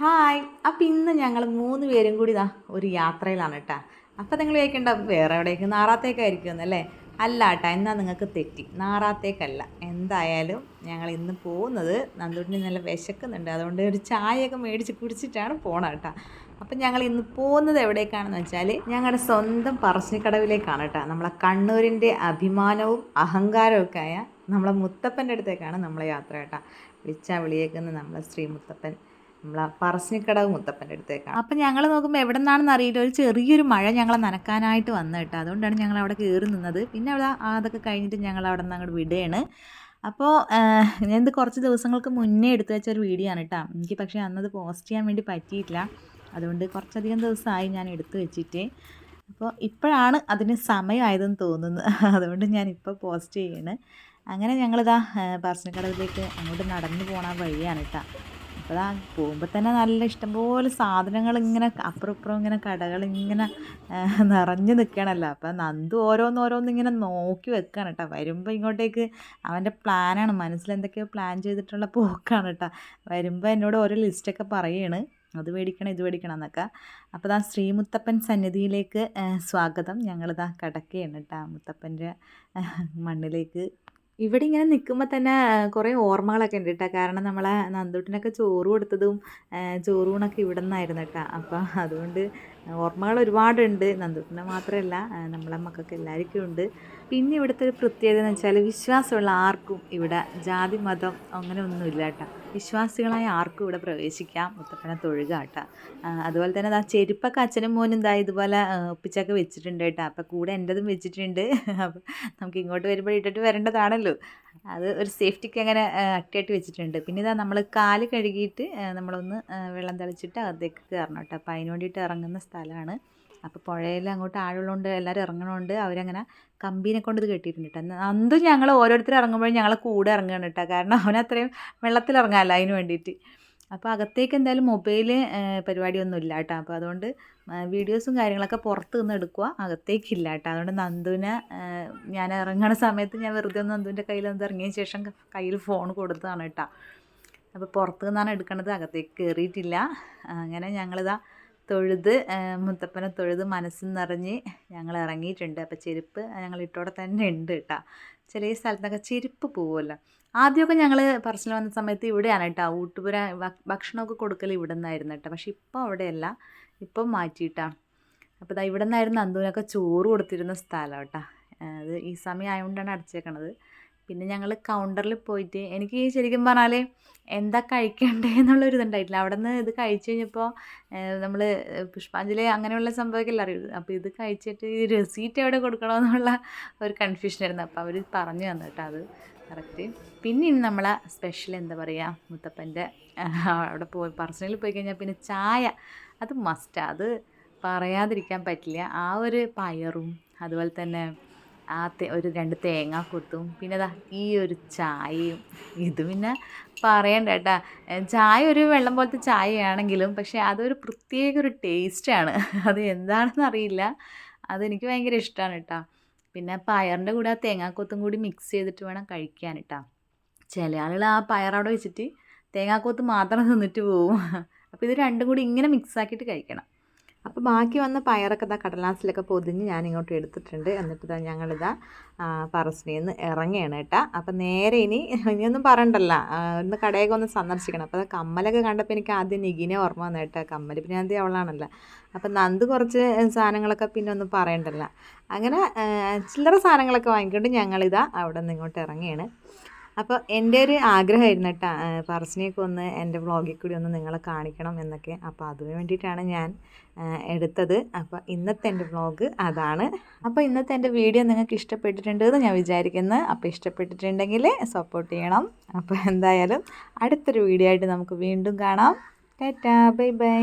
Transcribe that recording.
Hi. അപ്പം ഇന്ന് ഞങ്ങൾ മൂന്ന് പേരും കൂടി ഇതാ ഒരു യാത്രയിലാണ് കേട്ടോ അപ്പം നിങ്ങൾ കേൾക്കേണ്ട വേറെ എവിടേക്ക്? നാറാത്തേക്കായിരിക്കും എന്നല്ലേ അല്ല കേട്ടോ എന്നാൽ നിങ്ങൾക്ക് തെറ്റി? നാറാത്തേക്കല്ല. എന്തായാലും ഞങ്ങൾ ഇന്ന് പോകുന്നത് നന്ദുട്ടിന് നല്ല വിശക്കുന്നുണ്ട്. അതുകൊണ്ട് ഒരു ചായയൊക്കെ മേടിച്ച് കുടിച്ചിട്ടാണ് പോണത് കേട്ടോ അപ്പം ഞങ്ങൾ ഇന്ന് പോകുന്നത് എവിടേക്കാണെന്ന് വെച്ചാൽ ഞങ്ങളുടെ സ്വന്തം പറശ്ശിക്കടവിലേക്കാണ് കേട്ടോ നമ്മളെ കണ്ണൂരിന്റെ അഭിമാനവും അഹങ്കാരവും ആയ നമ്മളെ മുത്തപ്പന്റെ അടുത്തേക്കാണ് നമ്മളെ യാത്ര കേട്ടോ വിളിച്ചാൽ വിളിയേക്കുന്ന നമ്മളെ ശ്രീ മുത്തപ്പൻ. നമ്മളെ പറശ്ശിനിക്കടവ് മുത്തപ്പന്റെ അടുത്തേക്കാണ്. അപ്പം ഞങ്ങൾ നോക്കുമ്പോൾ എവിടെ നിന്നാണെന്ന് അറിയില്ല. ഒരു ചെറിയൊരു മഴ ഞങ്ങളെ നനക്കാനായിട്ട് വന്നു കേട്ടോ. അതുകൊണ്ടാണ് ഞങ്ങൾ അവിടെ കയറി നിന്നത്. പിന്നെ അവിടെ അതൊക്കെ കഴിഞ്ഞിട്ട് ഞങ്ങൾ അവിടെ നിന്ന് അങ്ങോട്ട് വിടുകയാണ് അപ്പോൾ ഞാൻ ഇത് കുറച്ച് ദിവസങ്ങൾക്ക് മുന്നേ എടുത്തു വെച്ച ഒരു വീഡിയോ ആണ് കേട്ടോ. എനിക്ക് പക്ഷേ അന്നത് പോസ്റ്റ് ചെയ്യാൻ വേണ്ടി പറ്റിയിട്ടില്ല. അതുകൊണ്ട് കുറച്ചധികം ദിവസമായി ഞാൻ എടുത്തു വെച്ചിട്ട്. അപ്പോൾ ഇപ്പോഴാണ് അതിന് സമയമായതെന്ന് തോന്നുന്നു. അതുകൊണ്ട് ഞാൻ ഇപ്പോൾ പോസ്റ്റ് ചെയ്യാണ്. അങ്ങനെ ഞങ്ങളിതാ പറശ്ശിനിക്കടവിലേക്ക് അങ്ങോട്ട് നടന്നു പോണ വഴിയാണ് കേട്ടോ. അപ്പോൾ പോകുമ്പോൾ തന്നെ നല്ല ഇഷ്ടംപോലെ സാധനങ്ങൾ ഇങ്ങനെ അപ്പുറം ഇപ്പുറം ഇങ്ങനെ കടകൾ ഇങ്ങനെ നിറഞ്ഞു നിൽക്കണമല്ലോ അപ്പോൾ നന്ദു ഓരോന്ന് ഓരോന്ന് ഇങ്ങനെ നോക്കി വെക്കുകയാണ് കേട്ടോ. വരുമ്പോൾ ഇങ്ങോട്ടേക്ക് അവന്റെ പ്ലാനാണ് മനസ്സിൽ എന്തൊക്കെയോ പ്ലാൻ ചെയ്തിട്ടുള്ള പോക്കാണ് കേട്ടോ. വരുമ്പോൾ എന്നോട് ഓരോ ലിസ്റ്റൊക്കെ പറയുകയാണ് അത് മേടിക്കണം ഇത് മേടിക്കണം എന്നൊക്കെ. അപ്പോൾ ദാ ശ്രീമുത്തപ്പൻ സന്നിധിയിലേക്ക് സ്വാഗതം. ഞങ്ങളിതാ കിടക്കുകയാണ് കേട്ടോ. മുത്തപ്പന്റെ മണ്ണിലേക്ക് ഇവിടെ ഇങ്ങനെ നിൽക്കുമ്പോൾ തന്നെ കുറേ ഓർമ്മകളൊക്കെ ഉണ്ട് കേട്ടോ കാരണം നമ്മളെ നന്ദൂട്ടിനൊക്കെ ചോറ് കൊടുത്തതും ചോറൂണൊക്കെ ഇവിടെ നിന്നായിരുന്നു കേട്ടോ അപ്പോൾ അതുകൊണ്ട് ഓർമ്മകൾ ഒരുപാടുണ്ട്. നന്ദൂട്ടിനെ മാത്രമല്ല നമ്മളെ മക്കൾക്ക് എല്ലാവർക്കും ഉണ്ട്. പിന്നെ ഇവിടുത്തെ ഒരു പ്രത്യേകത എന്ന് വെച്ചാൽ വിശ്വാസമുള്ള ആർക്കും ഇവിടെ ജാതി മതം അങ്ങനെ ഒന്നുമില്ല കേട്ടോ. വിശ്വാസികളായ ആർക്കും ഇവിടെ പ്രവേശിക്കാം. മുത്തപ്പനെ തൊഴുക കേട്ടോ അതുപോലെ തന്നെ ആ ചെരുപ്പൊക്കെ അച്ഛനും മോനും ഇതാ ഇതുപോലെ ഒപ്പിച്ചൊക്കെ വെച്ചിട്ടുണ്ട് കേട്ടോ. അപ്പോൾ കൂടെ എന്റെതും വെച്ചിട്ടുണ്ട്. അപ്പോൾ നമുക്ക് ഇങ്ങോട്ട് വരുമ്പോൾ ഇട്ടിട്ട് വരേണ്ടതാണല്ലോ. അത് ഒരു സേഫ്റ്റിക്ക് അങ്ങനെ അട്ടിയാട്ടി വെച്ചിട്ടുണ്ട്. പിന്നെ ഇതാ നമ്മൾ കാൽ കഴുകിയിട്ട് നമ്മളൊന്ന് വെള്ളം തളിച്ചിട്ട് അകത്തേക്ക് കയറണം കേട്ടോ. അപ്പോൾ അതിന് വേണ്ടിയിട്ട് ഇറങ്ങുന്ന സ്ഥലമാണ് അപ്പോൾ പുഴയിൽ അങ്ങോട്ട് ആഴമുള്ളതുകൊണ്ട് എല്ലാവരും ഇറങ്ങണോണ്ട് അവരങ്ങനെ കമ്പീനെ കൊണ്ട് ഇത് കെട്ടിയിട്ടുണ്ട് കേട്ടോ. അന്നും ഞങ്ങൾ ഓരോരുത്തർ ഇറങ്ങുമ്പോഴും ഞങ്ങളെ കൂടെ ഇറങ്ങുകയാണ് കേട്ടോ. കാരണം അവനത്രയും വെള്ളത്തിൽ ഇറങ്ങാമല്ലോ അതിന് വേണ്ടിയിട്ട്. അപ്പോൾ അകത്തേക്ക് എന്തായാലും മൊബൈൽ പരിപാടിയൊന്നും ഇല്ല കേട്ടോ. അപ്പോൾ അതുകൊണ്ട് വീഡിയോസും കാര്യങ്ങളൊക്കെ പുറത്ത് നിന്ന് എടുക്കുക. അകത്തേക്കില്ല കേട്ടോ. അതുകൊണ്ട് നന്ദുവിനെ ഞാൻ ഇറങ്ങണ സമയത്ത് ഞാൻ വെറുതെ ഒന്ന് നന്ദുവിന്റെ കയ്യിൽ നിന്ന് ഇറങ്ങിയ ശേഷം കയ്യിൽ ഫോൺ കൊടുത്തതാണ് കേട്ടോ. അപ്പോൾ പുറത്ത് നിന്നാണ് എടുക്കണത്. അകത്തേക്ക് കയറിയിട്ടില്ല അങ്ങനെ ഞങ്ങളിതാ തൊഴുത് മുത്തപ്പനെ തൊഴുത് മനസ്സിൽ നിറഞ്ഞ് ഞങ്ങൾ ഇറങ്ങിയിട്ടുണ്ട്. അപ്പോൾ ചെരുപ്പ് ഞങ്ങൾ ഇട്ടോടെ തന്നെ ഉണ്ട് കേട്ടോ. ചില സ്ഥലത്തൊക്കെ ചെരുപ്പ് പോവുമല്ലോ. ആദ്യമൊക്കെ ഞങ്ങൾ പറശ്ശിൽ വന്ന സമയത്ത് ഇവിടെയാണ് കേട്ടോ. ഊട്ടുപുര ഭക്ഷണമൊക്കെ കൊടുക്കൽ ഇവിടെ നിന്നായിരുന്നു കേട്ടോ. പക്ഷേ ഇപ്പോൾ അവിടെയല്ല. ഇപ്പം മാറ്റിയിട്ടാണ്. അപ്പോൾ ഇവിടെ നിന്നായിരുന്നു അന്തുവിനൊക്കെ ചോറ് കൊടുത്തിരുന്ന സ്ഥലം കേട്ടോ. അത് ഈ സമയം ആയതുകൊണ്ടാണ് അടച്ചേക്കണത്. പിന്നെ ഞങ്ങൾ കൗണ്ടറിൽ പോയിട്ട് എനിക്ക് ശരിക്കും പറഞ്ഞാൽ എന്താ കഴിക്കണ്ടേ എന്നുള്ളൊരു ഇതുണ്ടായിട്ടില്ല അവിടെ നിന്ന് ഇത് കഴിച്ചു കഴിഞ്ഞപ്പോൾ നമ്മൾ പുഷ്പാഞ്ജലി അങ്ങനെയുള്ള സംഭവമൊക്കെ അറിയൂ അപ്പോൾ ഇത് കഴിച്ചിട്ട് ഈ റെസീറ്റ് എവിടെ കൊടുക്കണമെന്നുള്ള ഒരു കൺഫ്യൂഷൻ ആയിരുന്നു. അപ്പോൾ അവർ പറഞ്ഞു തന്നു കേട്ടോ അത്. കറക്റ്റ് പിന്നെ ഇനി നമ്മളെ സ്പെഷ്യൽ എന്താ പറയുക മുത്തപ്പന്റെ അവിടെ പോയി പറശ്ശിനിൽ പോയി കഴിഞ്ഞാൽ പിന്നെ ചായ. അത് മസ്റ്റാണ് അത് പറയാതിരിക്കാൻ പറ്റില്ല. ആ ഒരു പയറും അതുപോലെ തന്നെ ആ തേ ഒരു രണ്ട് തേങ്ങാക്കൊത്തും പിന്നെ ദാ ഈ ഒരു ചായയും. ഇത് പിന്നെ പറയണ്ട കേട്ടാ. ചായ ഒരു വെള്ളം പോലത്തെ ചായയാണെങ്കിലും പക്ഷേ അതൊരു പ്രത്യേക ഒരു ടേസ്റ്റാണ്. അത് എന്താണെന്ന് അറിയില്ല. അതെനിക്ക് ഭയങ്കര ഇഷ്ടമാണ് കേട്ടോ. പിന്നെ പയറിന്റെ കൂടെ ആ തേങ്ങാക്കൊത്തും കൂടി മിക്സ് ചെയ്തിട്ട് വേണം കഴിക്കാൻ കേട്ടോ. ചില ആളുകൾ ആ പയറവിടെ വെച്ചിട്ട് തേങ്ങാക്കൊത്ത് മാത്രം തിന്നിട്ട് പോവും. അപ്പോൾ ഇത് രണ്ടും കൂടി ഇങ്ങനെ മിക്സ് ആക്കിയിട്ട് കഴിക്കണം. അപ്പോൾ ബാക്കി വന്ന പയറൊക്കെ ഇതാ കടലാസിലൊക്കെ പൊതിഞ്ഞ് ഞാൻ ഇങ്ങോട്ട് എടുത്തിട്ടുണ്ട്. എന്നിട്ട് ഇതാ ഞങ്ങളിതാ പറശ്ശിനിയിൽ നിന്ന് ഇറങ്ങുകയാണ് കേട്ടോ. അപ്പോൾ നേരെ ഇനി ഇനിയൊന്നും പറയണ്ടല്ല. ഒന്ന് കടയൊക്കെ ഒന്ന് സന്ദർശിക്കണം. അപ്പോൾ കമ്മലൊക്കെ കണ്ടപ്പോൾ എനിക്ക് ആദ്യം നികിനെ ഓർമ്മ വന്നു കേട്ടോ. കമ്മൽ പിന്നെ ആദ്യം അവളാണല്ലോ. അപ്പം നന്ദ് കുറച്ച് സാധനങ്ങളൊക്കെ പിന്നെ ഒന്നും പറയണ്ടല്ല. അങ്ങനെ ചില്ലറ സാധനങ്ങളൊക്കെ വാങ്ങിക്കൊണ്ട് ഞങ്ങളിതാ അവിടെ നിന്ന് ഇങ്ങോട്ട് ഇറങ്ങിയാണ് അപ്പോൾ എന്റെ ഒരു ആഗ്രഹമായിരുന്നു കേട്ടോ പറസിനെയൊക്കെ ഒന്ന് എന്റെ വ്ളോഗിൽ കൂടി ഒന്ന് നിങ്ങളെ കാണിക്കണം എന്നൊക്കെ. അപ്പോൾ അതിന് വേണ്ടിയിട്ടാണ് ഞാൻ എടുത്തത്. അപ്പോൾ ഇന്നത്തെ എന്റെ വ്ളോഗ് അതാണ്. അപ്പോൾ ഇന്നത്തെ എന്റെ വീഡിയോ നിങ്ങൾക്ക് ഇഷ്ടപ്പെട്ടിട്ടുണ്ട് എന്ന് ഞാൻ വിചാരിക്കുന്നു. അപ്പോൾ ഇഷ്ടപ്പെട്ടിട്ടുണ്ടെങ്കിൽ സപ്പോർട്ട് ചെയ്യണം. അപ്പോൾ എന്തായാലും അടുത്തൊരു വീഡിയോ ആയിട്ട് നമുക്ക് വീണ്ടും കാണാം. Tata bye bye.